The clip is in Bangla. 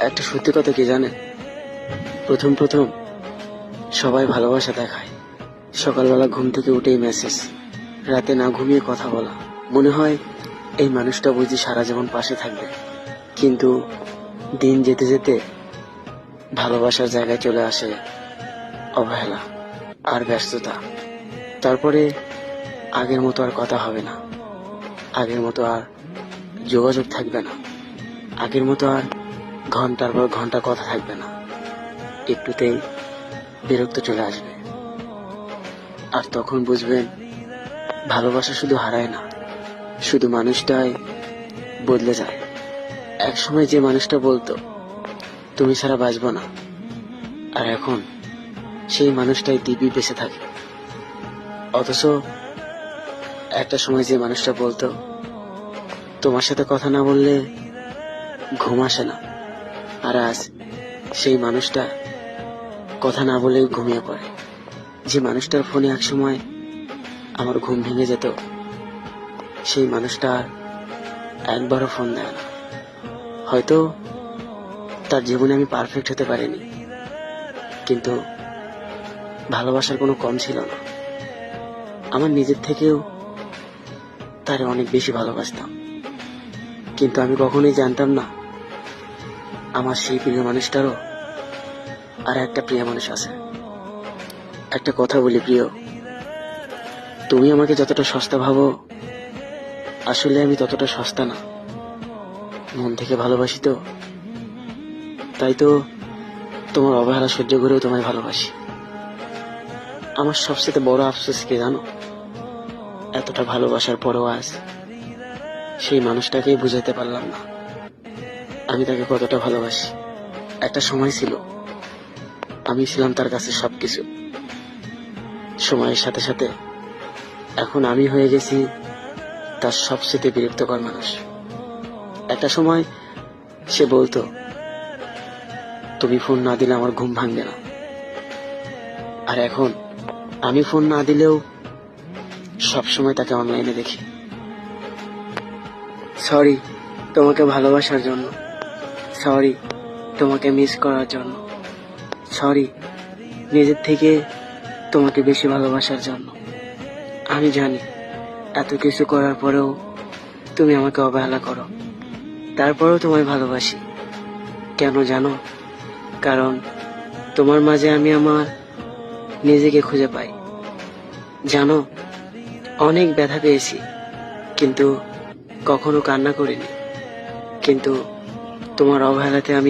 একটা সত্যি কথা কি জানেন? প্রথম প্রথম সবাই ভালোবাসা দেখায়। সকালবেলা ঘুম থেকে উঠেই মেসেজ রাতে না ঘুমিয়ে কথা বলা। মনে হয় এই মানুষটা বুঝি সারা জীবন পাশে থাকবে। কিন্তু দিন যেতে যেতে ভালোবাসার জায়গায় চলে আসে অবহেলা আর ব্যস্ততা। তারপরে আগের মতো আর কথা হবে না। আগের মতো আর যোগাযোগ থাকবে না। আগের মতো আর ঘণ্টার পর ঘণ্টা কথা থাকবে না। একটুতেই বিরক্ত চলে আসবে। আর তখন বুঝবেন, ভালোবাসা শুধু হারায় না, শুধু মানুষটাই বদলে যায়। এক সময় যে মানুষটা বলতো, তুমি ছাড়া বাঁচবো না। আর এখন সেই মানুষটাই দিব্যি বেঁচে থাকে। অথচ একটা সময় যে মানুষটা বলতো, তোমার সাথে কথা না বললে ঘুম আসে না। আর আজ সেই মানুষটা কথা না বলে ঘুমিয়ে পড়ে। যে মানুষটার ফোনে এক সময় আমার ঘুম ভেঙে যেত, সেই মানুষটা একবারও ফোন দেয় না। হয়তো তার জীবনে আমি পারফেক্ট হতে পারিনি, কিন্তু ভালোবাসার কোনো কম ছিল না। আমার নিজের থেকেও তারে অনেক বেশি ভালোবাসতাম। কিন্তু আমি কখনোই জানতাম না আমার সেই প্রিয় মানুষটারও আর একটা প্রিয় মানুষ আছে। একটা কথা বলি প্রিয়, তুমি আমাকে যতটা সস্তা ভাবো, আসলে আমি ততটা সস্তা না। মন থেকে ভালোবাসি তো, তাই তো তোমার অবহেলা সহ্য করেও তোমায় ভালোবাসি। আমার সবচেয়ে বড় আফসোস কে জানো? এতটা ভালোবাসার পরও আজ সেই মানুষটাকেই বুঝাইতে পারলাম না। আমি তাকে কতটা ভালোবাসি। একটা সময় ছিল, আমি ছিলাম তার কাছে সবকিছু। সময়ের সাথে সাথে এখন আমি হয়ে গেছি তার সবচেয়ে বিরক্তকর মানুষ। একটা সময় সে বলতো, তুমি ফোন না দিলে আমার ঘুম ভাঙবে না। আর এখন আমি ফোন না দিলেও সবসময় তাকে অনলাইনে দেখি। সরি তোমাকে ভালোবাসার জন্য। সরি তোমাকে মিস করার জন্য। সরি, নিজের থেকে তোমাকে বেশি ভালোবাসার জন্য। আমি জানি, এত কিছু করার পরেও তুমি আমাকে অবহেলা করো। তারপরেও তোমায় ভালোবাসি। কেন জানো? কারণ তোমার মাঝে আমি আমার নিজেকে খুঁজে পাই। জানো, অনেক ব্যথা পেয়েছি, কিন্তু কখনো কান্না করিনি। কিন্তু তোমার অবহেলাতে আমি